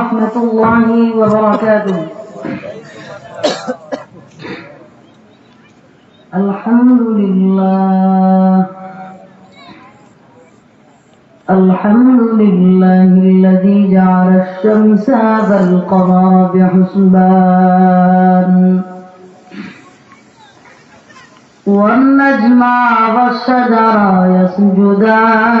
ورحمة الله وبركاته. الحمد لله. الحمد لله الذي جعل الشمس والقمر بحسبان. والنجم والشجر يسجدان.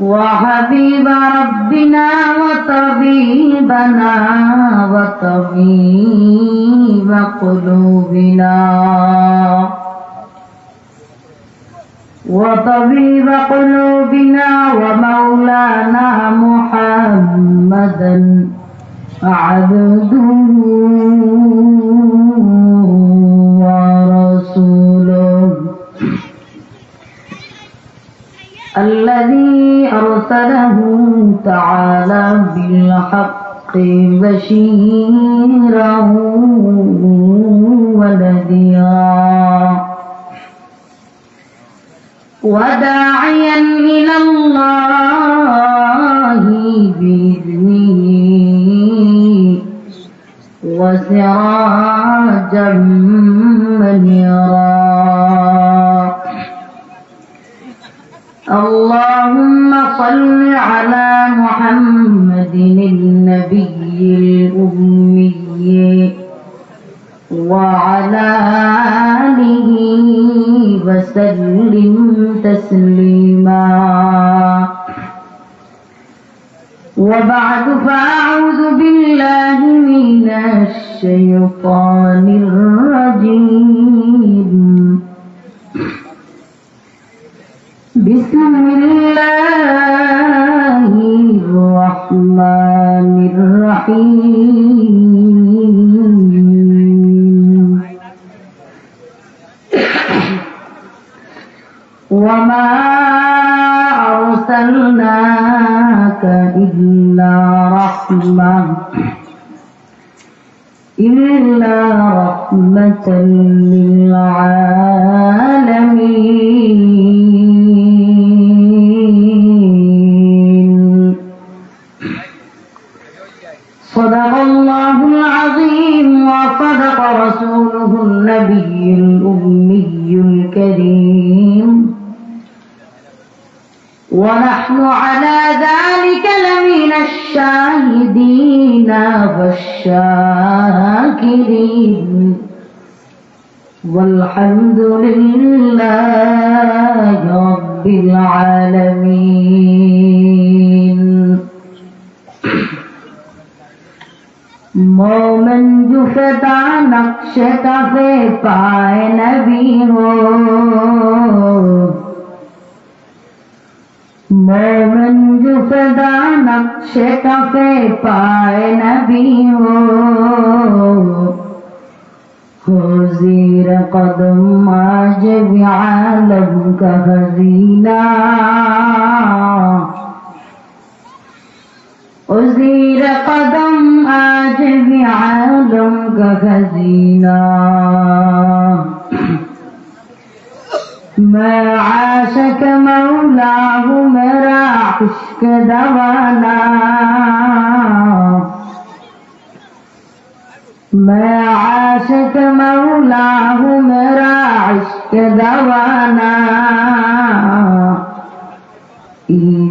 وحبيب ربنا وطبيبنا وطبيب قلوبنا. وطبيب قلوبنا ومولانا محمدا عبده. الذي أرسله تعالى بالحق بشيرا ونذيرا. وداعيا إلى الله بإذنه وسراجا منيرا. اللهم صل على محمد النبي وما أرسلناك إلا رحمة إلا رحمة للعالمين ونحن على ذلك لمن الشاهدين والشاكرين. والحمد لله رب العالمين. مومن جو فدا نقش کا پائے نبی ہو मोमन जुफदा नक्श कफे पाए नबी हो हो जीर कदम आज भी आलम का हजीना उजीर कदम आज भी आलम का खजीना मैं आशक मौला हूँ मेरा इश्क दवाना। मैं आशक मौला हूँ मेरा इश्क दवाना।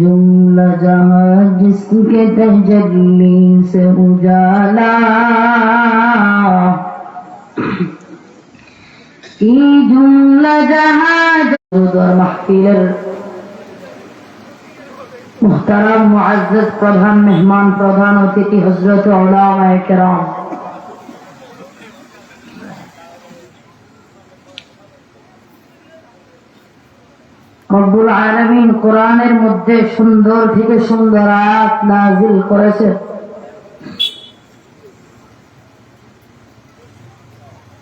जुमला जहाँ जिसके तजली से उजाला। जुमला जहाँ মাহফিলের প্রধান মেহমান প্রধান অতিথি কোরআনের মধ্যে সুন্দর থেকে সুন্দর আয়াত নাজিল করেছে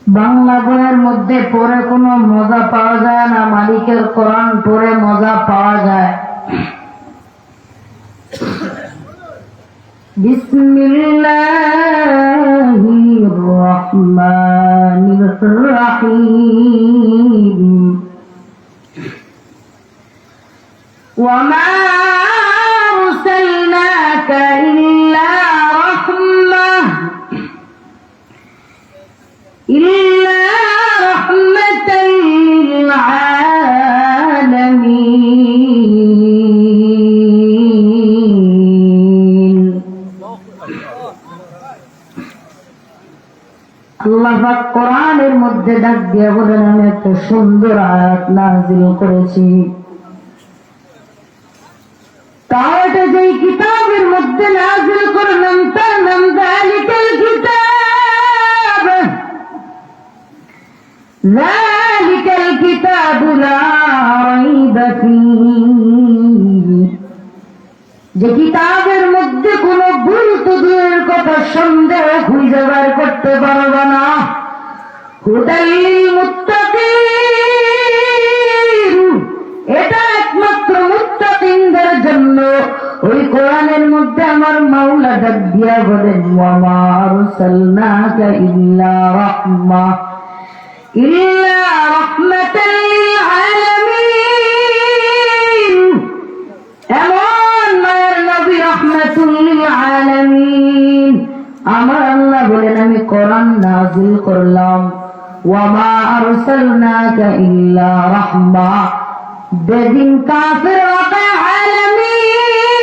বাংলা বইয়ের মধ্যে পড়ে কোনো মজা পাওয়া যায় না, মালিকের কোরআন পড়ে মজা পাওয়া যায়। বিসমিল্লাহির রহমানির রহিম। কোরআনের মধ্যে ডাক দিয়ে বলেন, আমি একটা সুন্দর আয়াত নাজিল করেছি। এটা যেই কিতাবের মধ্যে নাজিল করলাম, তার নাম জালিকাল কিতাব। জালিকাল কিতাব যে কিতাবের মধ্যে কোনো ভুল তো দূরের কথা সন্দেহ খুঁজে বার করতে পারবে না। হুদাল্লিল মুত্তাকিন এটা একমাত্র মুত্তাকিনদের জন্য। ওই কোরআনের মধ্যে আমার মাওলা ডাক দিয়া বলেন, ওয়ামা আরসালনাকা ইল্লা রাহমা। ইল্লা রাহমাতাল লিল আলামিন। এমন মায়ের নবী রহমাতুল্লিল আলামিন। আমার আল্লাহ বলেন, আমি কোরআন নাজিল করলাম। ওয়ামা আরসালনাকা ইল্লা রাহমা বেদিন কাফির আলামিন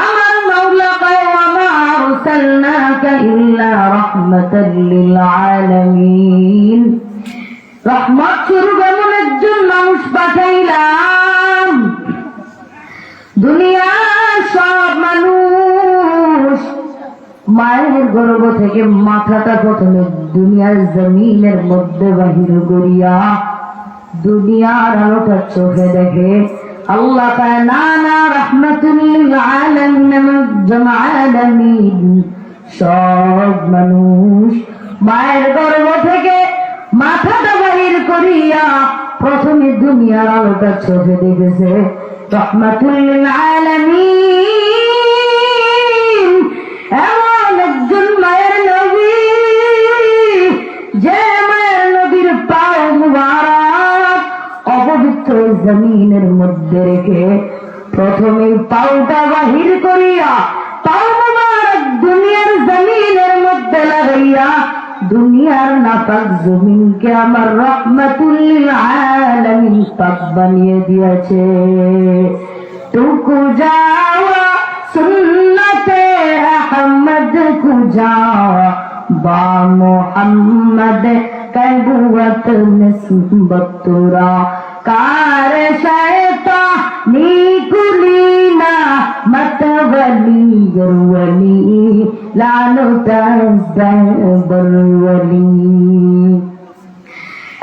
আমার মাওলা কয় আরসালনাকা ইল্লা রাহমাতাল লিল আলামিন রহমত স্বরূপ এমন মানুষ পাঠাইলাম দুনিয়ার মায়ের গর্ব থেকে মাথাটা প্রথমে দুনিয়ার জমিনের মধ্যে বাহির করিয়া দুনিয়ার আলোটা চোখে দেখে, আল্লাহ কয়, না সব মানুষ মায়ের গর্ব থেকে মাথাটা বাহির করিয়া প্রথমে দুনিয়ার আলোটা চোখে দেখেছে, রহমাতুল্লিল আলামিন মধ্যে রেখে প্রথমে পাউটা বাহির করিয়া পাও মুবারক দুনিয়ার জমিনের মধ্যে লাগাইয়া দুনিয়ার নাপাক জমিনকে আমার রহমাতুল্লিল আলামিন পাক বানিয়ে দিয়েছে। টুকু যাওয়া সুন্নতে আহমদ কুজাওয়া বা মোহাম্মদ কবুয়ত নিসবতুরা कार सैता नीकुलीना मत वली वली लानो तस्बर वली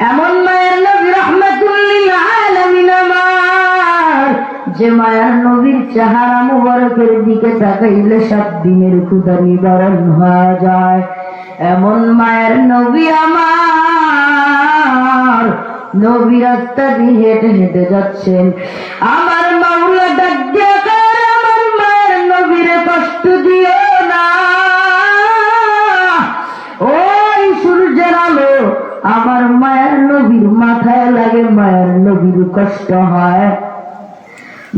এমন মায়ের নবী রহমাতুল্লিল আলামিন আমার যে মায়ের নবীর চেহারা মুবারকের দিকে তাকাইলে সব দিনের ক্ষুদা নিবারণ হয়ে যায়। এমন মায়ের নবী আমার নবী রাস্তা দিয়ে হেঁটে হেঁটে যাচ্ছেন। আমার মাওলা ডাক দিয়া আমার মায়ের নবীরে কষ্ট দিও না। ওই সূর্যের আলো আমার মায়ের নবীর মাথায় লাগে, মায়ের নবীর কষ্ট হয়।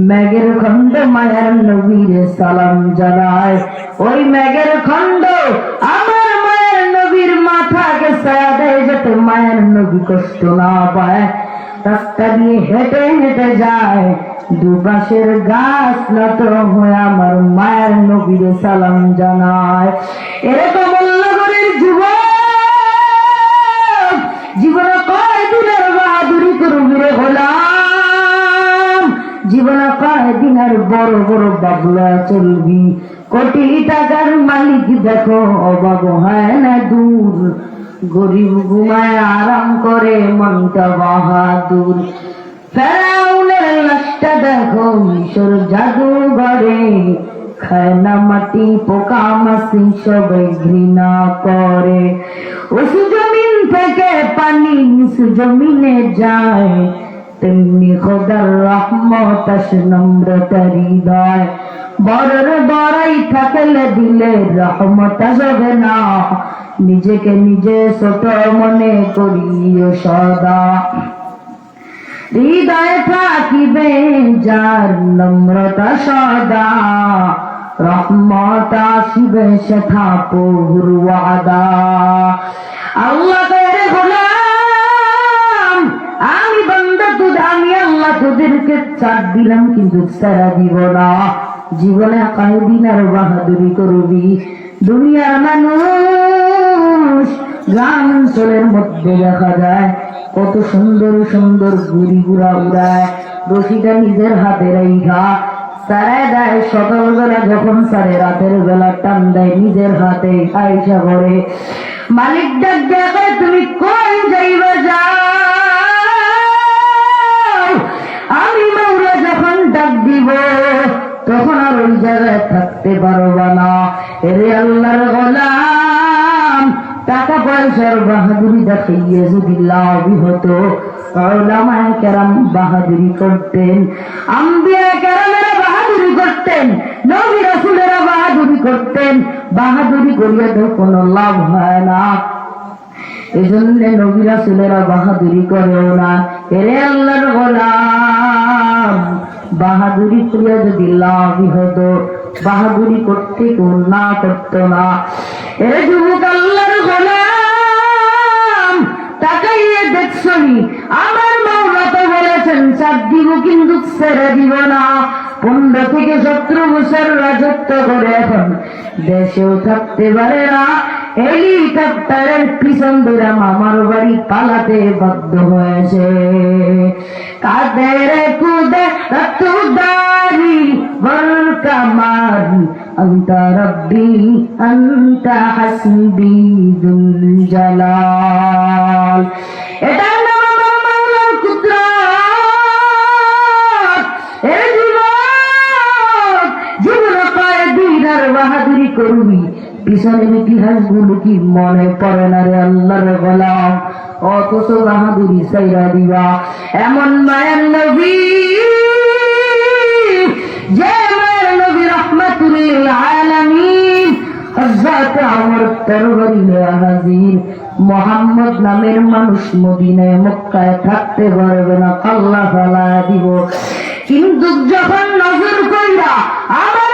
মেঘের খন্ড মায়ের নবীর সালাম জানায়। ওই মেঘের খন্ড আমার মায়ের নবীর মাথাকে দেয় হেটে মায়ের নবী কষ্ট না পায়। রাস্তা দিয়ে হেঁটে হেঁটে যায়। দুপাশের গাছ নত হয়ে আমার মায়ের নবীর সালাম জানায়। এরকম যুব জীবন। কয় দিনের বাহাদুরি জীবন বড় বড় বাবলা চলবি? কোটি টাকার মালিক দেখো অবাব হয় না দূর। গরিব ঘুমায় আরাম করে, মনটা বাহাদুর। ফেরাউনের লাশটা দেখো, মিশর মাটি, পোকা মাসি সবাই ঘৃণা করে। উঁচু জমিন থেকে পানি জমিনে যায়। তেমনি খোদার রহমত আসে নম্রতা বড়র বড়াই থাকলে দিলে রহমত আসবে না নিজেকে নিজে ছোট মনে করিও সদা। হৃদয় থাকিবে যার নম্রতা সদা। রহমত আসিবে সেথা প্রভুর ওয়াদা। আল্লাহ তোরে গোলাম, আমি বন্ধ তুদ আমি আল্লাহ তোদেরকে চার দিলাম, কিন্তু সারা দিব না। জীবনে কয়েকদিন আর বাহাদুরি করবি। দুনিয়ার মানুষ গ্রাম অঞ্চলের মধ্যে দেখা যায়, কত সুন্দর সুন্দর গুড়ি গুড়া উড়ায়, রশিটা নিজের হাতে রেখা সারায় দেয় সকালবেলা যখন সারে, রাতের বেলা টান দেয় নিজের হাতে আইসা করে। মালিক ডাক দেখে তুমি কোন যাইবে যাও? আমি মৌরা যখন ডাক দিব তখন আর ওই জায়গায় থাকতে পারবা না। এরে আল্লাহর গোলাম, টাকা পয়সার বাহাদুরি দেখাইয়ে যদি লাভ হতো, ওলামায়ে কেরাম বাহাদুরি করতেন আম্বিয়া কেরামেরা বাহাদুরি করতেন নবী রাসূলেরা বাহাদুরি করতেন, বাহাদুরি করিয়া তো কোনো লাভ হয় না। এই জন্য নবী রাসূলেরা বাহাদুরি করেও না। এরে আল্লাহর গোলাম বাহাদুরি করিয়া যদি লাভই হতো, বাহাদুরি করতে কেউ না করতো না। এরে যুবক আল্লাহর গোলাম, তাকাইয়ে দেখছনি আমার মাওলা তো বলেছেন চার দিব কিন্তু ছেড়ে দিব না। পনেরো থেকে সতেরো বছর রাজত্ব করে এখন দেশেও থাকতে পারে না। হেলিকপ্টারের পিছন ধরে মামার বাড়ি পালাতে বাধ্য হয়েছে কাদের কুদে তুদারি বল কামারি أنت ربي أنت حسبي ذو الجلال এটার নাম আমার মাওলার কুদরত এ জীবন জীবন কয়েকদিন আর বাহাদুরি করবি পিছনের ইতিহাসগুলো কি মনে পড়ে না রে আল্লাহর গোলাম? অথচ বাহাদুরি সাইরা দিবা। এমন মায়ের নবী, যে মায়ের নবী রহমাতুল আলামিন হযরত আমর তরবারি হাজির। মোহাম্মদ নামের মানুষ মদিনায়, মক্কায় থাকতে পারবে না, আল্লাহ ফালা দিব। কিন্তু যখন নজর কইরা আমার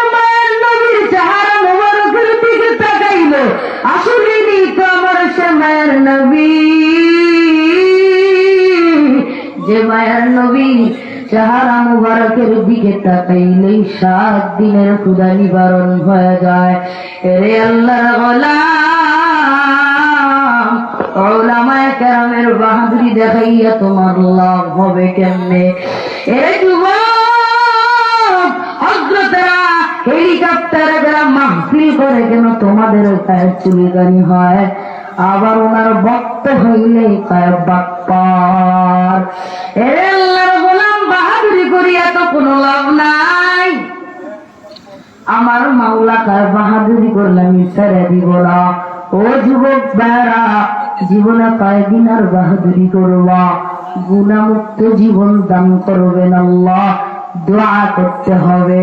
যে নবী চেহারা মুবারকের দিকে তাকাইলেই সাত দিনের ক্ষুদা নিবারণ হয়ে যায়। গোলাম কেরামের বাহাদুরি দেখাইয়া তোমার লাভ হবে কেমনে? এরে যুবক হেলিকপ্টারে যারা মাহফিল করে কেন তোমাদের পায়ের চুলিগানি হয়? আবার ওনার বক্ত হইলে পায় বাপ্পার, এরে গোলাম বাহাদুরি করিয়া তো কোনো লাভ নাই। আমার মাওলা কার বাহাদুরি করলাম ছেড়ে দিব না। ও যুবক বেড়া জীবনে কয়েকদিন আর বাহাদুরি করবা। গুণামুক্ত জীবন দান করবেন আল্লাহ। দোয়া করতে হবে।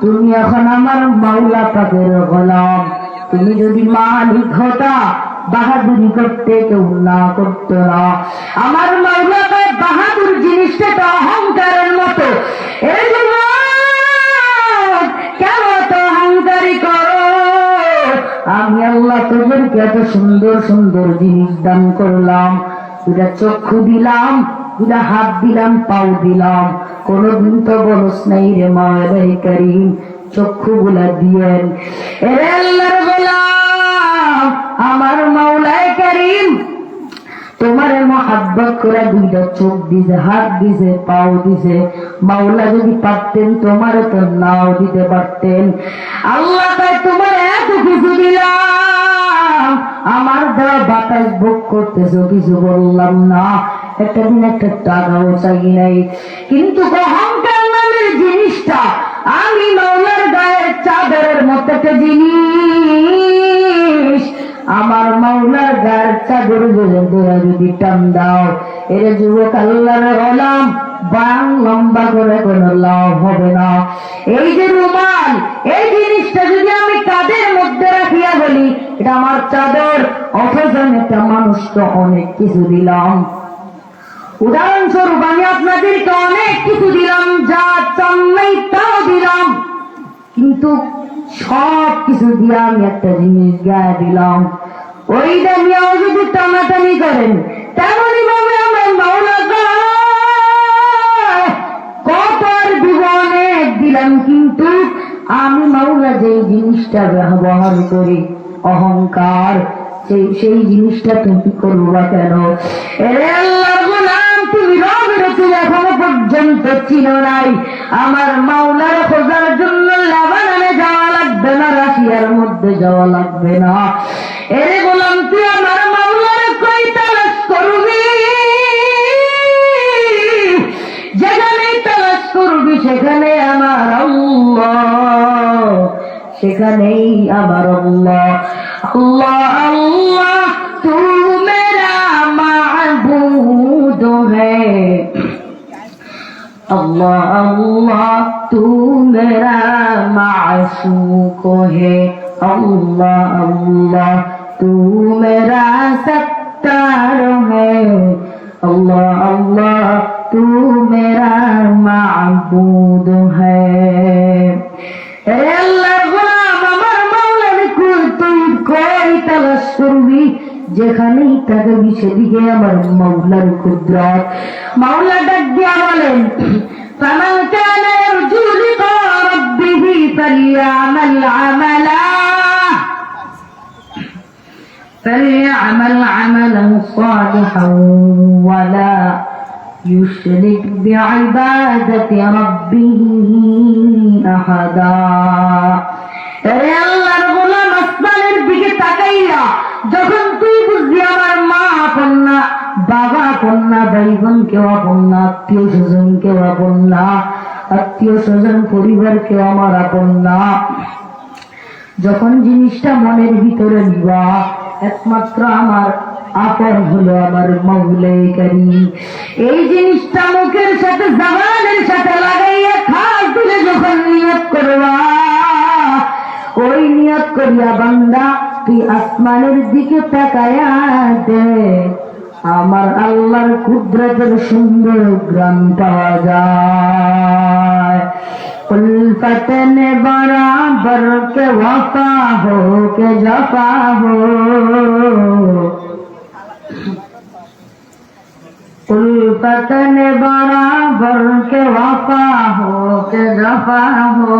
তুমি এখন আমার মাওলা পাকের গোলাম। তুমি যদি মালিক হতা, বাহাদুরি করতে কেউ না করতো না। আমার মাওলা পায় বাহাদুর জিনিসটা তো অহংকারের মতো। কেন তো অহংকারী করো? আমি আল্লাহ তোদেরকে এত সুন্দর সুন্দর জিনিস দান করলাম। দুটা চক্ষু দিলাম, দুটা হাত দিলাম, পাও দিলাম। কোনদিন তো বলস নাই রে মায়ের করিম চক্ষু গুলা দিয়েন আমার মাওলায় করিম, তোমার মহাব্বত করে দুইটা চোখ দিছে, হাত দিছে, পাও দিছে। মাওলা যদি পারতেন তোমার তো নাও দিতে পারতেন। আল্লাহ তাই তোমার এত কিছু দিলাম। আমার দেওয়া বাতাস ভোগ করতেছো, কিছু বললাম না। একটা দিন একটা টাকাও চাই নাই। কিন্তু অহংকার নামের জিনিসটা আমি মাওলার গায়ের চাদরের মতো একটা জিনিস। আমার মাওলার গায়ের চাদর তোরা যদি টান দাও, এর যুবক আল্লাহর হলাম বাং লম্বা করে কোনো লাভ হবে না। এই যে রুমাল, এই জিনিসটা যদি আমি কাদের আমার চাদর অথচ একটা মানুষকে অনেক কিছু দিলাম। উদাহরণস্বরূপ আমি আপনাদেরকে অনেক কিছু দিলাম যা চান তাও দিলাম। কিন্তু সব কিছু দিয়ে আমি একটা জিনিস গায়ে দিলাম। ওই দামিয়াও যদি টানাটানি করেন তেমনই ভাবে আমার মাওলা কয়, কত আর দিলাম কিন্তু আমি মাওলা যে জিনিসটা ব্যবহার করি অহংকার, সেই সেই জিনিসটা তুমি করবা কেন? আল্লাহর গোলাম, তুমি এখনও পর্যন্ত চিনো নাই। আমার মাওলার খোঁজার জন্য লেবাননে যাওয়া লাগবে না, রাশিয়ার মধ্যে যাওয়া লাগবে না। এরে গোলাম, তুই আমার মাওলার কই তালাশ করবি? যেখানেই তালাশ করবি, সেখানে আমার সেখানেই আমার আল্লাহ। আল্লাহ আল্লাহ তু মেরা মাহবুদ হে। আল্লাহ আল্লাহ তু মেরা মাসুক হে। আল্লাহ আল্লাহ তু মেরা সত্তার হে। করবি যেখানেই তাকাবি সেদিকে আমার মাওলার কুদরত মাওলা ডাক দিয়া বলেন فمن كان يرجو لقاء ربه فليعمل عملا فليعمل عملا صالحا ولا يشرك بعبادة ربه أحدا এরে আল্লাহর গোলাম আসমানের দিকে তাকাইয়া যখন তুই বুঝবি আমার মা আপন না বাবা আপন না ভাই বোন কেউ আপন না আত্মীয় স্বজন কেউ আপন না আত্মীয় স্বজন পরিবার কেউ আমার আপন না। যখন জিনিসটা মনের ভিতরে নিবা, একমাত্র আমার আপন হলো আমার মৌলাই কারি। এই জিনিসটা মুখের সাথে জবানের সাথে লাগাইয়া খাস তুলে যখন নিয়োগ করবা, ওই নিয়ত করিয়া বান্দা তুই আসমানের দিকে তাকায়া দে আমার আল্লাহর কুদরতের সুন্দর গ্রাম পাওয়া যায় उल्फत ने बराबर के वफा हो के जफा हो उल्फत ने बराबर के वफा हो के जफा हो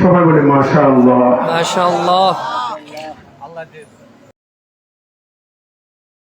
সবাই বলে মাশা আল্লাহ মাশাআল্লাহ। আল্লাহ।